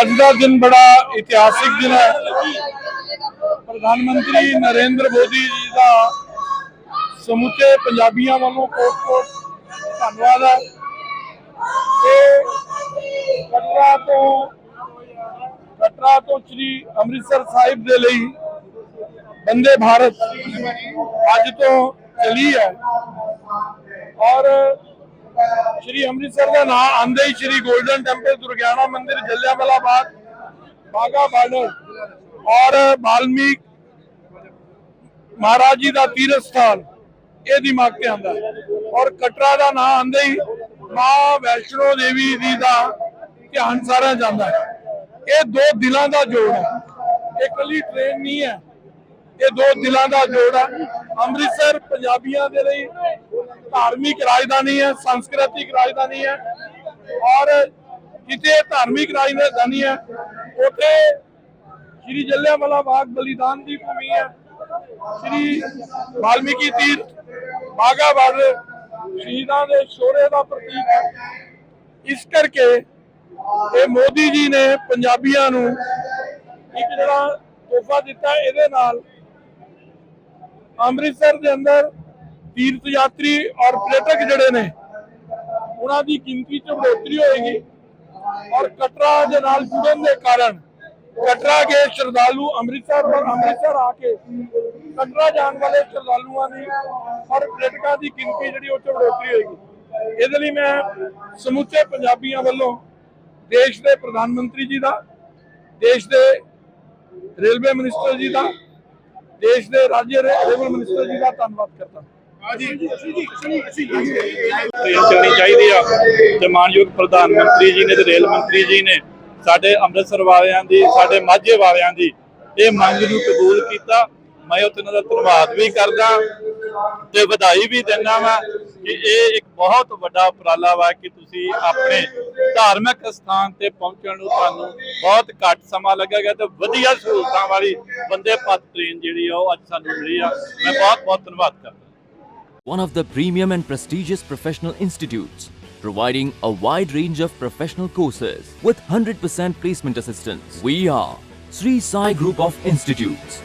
ਅੱਜ ਦਾ ਦਿਨ ਬੜਾ ਇਤਿਹਾਸਿਕ ਦਿਨ ਹੈ। ਪ੍ਰਧਾਨ ਮੰਤਰੀ ਨਰਿੰਦਰ ਮੋਦੀ ਜੀ ਦਾ ਸਮੁੱਚੇ ਪੰਜਾਬੀਆਂ ਵੱਲੋਂ ਕੋਟ-ਕੋਟ ਧੰਨਵਾਦ ਹੈ। ਤੇ ਕਟਰਾ ਤੋਂ ਕਟਰਾ ਤੋਂ ਸ੍ਰੀ ਅੰਮ੍ਰਿਤਸਰ ਸਾਹਿਬ ਦੇ ਲਈ ਬੰਦੇ ਭਾਰਤ ਅੱਜ ਤੋਂ ਚਲੀ ਹੈ। ਔਰ ਸ਼੍ਰੀ ਅੰਮ੍ਰਿਤਸਰ ਦਾ ਨਾਮ ਆਂਦੇ ਹੀ ਸ਼੍ਰੀ 골ਡਨ ਟੈਂਪਲ ਦੁਰਗਿਆਨਾ ਮੰਦਿਰ ਜਲਿਆਂਵਾਲਾ ਬਾਗ ਬਾਗਾ ਬਾਰਡਰ ਔਰ ਬਾਲਮੀਕ ਮਹਾਰਾਜ ਜੀ ਦਾ ਤੀਰਥ ਸਥਾਨ ਇਹ ਦਿਮਾਗ ਤੇ ਆਂਦਾ ਔਰ ਕਟਰਾ ਦਾ ਨਾਂ ਆਂਦੇ ਹੀ ਮਾਂ ਵੈਸ਼ਨੋ ਦੇਵੀ ਜੀ ਦਾ ਧਿਆਨ ਸਾਰਿਆਂ ਜਾਂਦਾ ਹੈ। ਇਹ ਦੋ ਦਿਲਾਂ ਦਾ ਜੋੜ ਹੈ। ਇਹ ਇਕੱਲੀ ਟ੍ਰੇਨ ਨਹੀਂ ਹੈ। ਇਹ ਦੋ ਦਿਲਾਂ ਦਾ ਜੋੜ ਹੈ ਅੰਮ੍ਰਿਤਸਰ ਪੰਜਾਬੀਆਂ ਦੇ ਲਈ ਧਾਰਮਿਕ ਰਾਜਧਾਨੀ ਹੈ, ਸੰਸਕ੍ਰਿਤਿਕ ਰਾਜਧਾਨੀ ਹੈ ਔਰ ਜਿੱਥੇ ਧਾਰਮਿਕ ਰਾਜਧਾਨੀ ਹੈ, ਉੱਥੇ ਸ਼੍ਰੀ ਜਲਿਆਂਵਾਲਾ ਬਾਗ ਬਲੀਦਾਨ ਦੀ ਭੂਮੀ ਹੈ। ਸ਼੍ਰੀ ਵਾਲਮੀਕੀ ਤੀਰਥ ਬਾਗਾ ਬਾਰਡਰ ਸ਼ਹੀਦਾਂ ਦੇ ਸ਼ੋਰੇ ਦਾ ਪ੍ਰਤੀਕ ਹੈ। ਇਸ ਕਰਕੇ ਇਹ ਮੋਦੀ ਜੀ ਨੇ ਪੰਜਾਬੀਆਂ ਨੂੰ ਇੱਕ ਜਿਹੜਾ ਤੋਹਫਾ ਦਿੱਤਾ ਇਹਦੇ ਨਾਲ ਅੰਮ੍ਰਿਤਸਰ ਦੇ ਅੰਦਰ ਤੀਰਥ ਯਾਤਰੀ ਔਰ ਪਰਯਟਕ ਜਿਹੜੇ ਨੇ, ਉਹਨਾਂ ਦੀ ਗਿਣਤੀ ਚ ਵਧੋਤਰੀ ਹੋਏਗੀ ਔਰ ਕਟਰਾ ਦੇ ਨਾਲ ਜੁੜਨ ਦੇ ਕਾਰਨ ਕਟਰਾ ਕੇ ਸ਼ਰਧਾਲੂ ਅੰਮ੍ਰਿਤਸਰ ਔਰ ਅੰਮ੍ਰਿਤਸਰ ਆ ਕੇ ਕਟਰਾ ਜਾਣ ਵਾਲੇ ਸ਼ਰਧਾਲੂਆਂ ਦੀ ਔਰ ਪਰਯਟਕਾਂ ਦੀ ਗਿਣਤੀ ਜਿਹੜੀ ਉਹ ਚ ਵਧੋਤਰੀ ਹੋਏਗੀ। ਇਹਦੇ ਲਈ ਮੈਂ ਸਮੁੱਚੇ ਪੰਜਾਬੀਆਂ ਵੱਲੋਂ ਦੇਸ਼ ਦੇ ਪ੍ਰਧਾਨ ਮੰਤਰੀ ਜੀ ਦਾ, ਦੇਸ਼ ਦੇ ਰੇਲਵੇ ਮਿਨਿਸਟਰ ਜੀ ਦਾ ਦੇਸ਼ ਦੇ ਰਾਜ ਰੇਲਵੇ ਮਿਨਿਸਟਰ ਜੀ ਦਾ ਧੰਨਵਾਦ ਕਰਦਾ। ਟ੍ਰੇਨ ਚੱਲਣੀ ਚਾਹੀਦੀ ਆ। ਤੇ ਮਾਨਯੋਗ ਪ੍ਰਧਾਨ ਮੰਤਰੀ ਜੀ ਨੇ ਤੇ ਰੇਲ ਮੰਤਰੀ ਜੀ ਨੇ ਸਾਡੇ ਅੰਮ੍ਰਿਤਸਰ ਵਾਲਿਆਂ ਦੀ ਸਾਡੇ ਮਾਝੇ ਵਾਲਿਆਂ ਦੀ ਇਹ ਮੰਗ ਨੂੰ ਕਬੂਲ ਕੀਤਾ। ਮੈਂ ਉਹ ਇਹਨਾਂ ਦਾ ਧੰਨਵਾਦ ਵੀ ਕਰਦਾ ਤੇ ਵਧਾਈ ਵੀ ਦਿੰਦਾ ਵਾਂ। ਕਿ ਇਹ ਇੱਕ ਬਹੁਤ ਵੱਡਾ ਉਪਰਾਲਾ ਵਾ ਕਿ ਤੁਸੀਂ ਆਪਣੇ ਧਾਰਮਿਕ ਸਥਾਨ ਤੇ ਪਹੁੰਚਣ ਨੂੰ ਤੁਹਾਨੂੰ ਬਹੁਤ ਘੱਟ ਸਮਾਂ ਲੱਗੇਗਾ ਤੇ ਵਧੀਆ ਸਹੂਲਤਾਂ ਵਾਲੀ ਬੰਦੇ ਭਾਰਤ ਟ੍ਰੇਨ ਜਿਹੜੀ ਆ ਉਹ ਅੱਜ ਸਾਨੂੰ ਮਿਲੀ ਆ ਮੈਂ ਬਹੁਤ ਬਹੁਤ ਧੰਨਵਾਦ ਕਰਦਾ one of the premium and prestigious professional institutes, providing a wide range of professional courses with 100% placement assistance. We are Sri Sai Group of Institutes.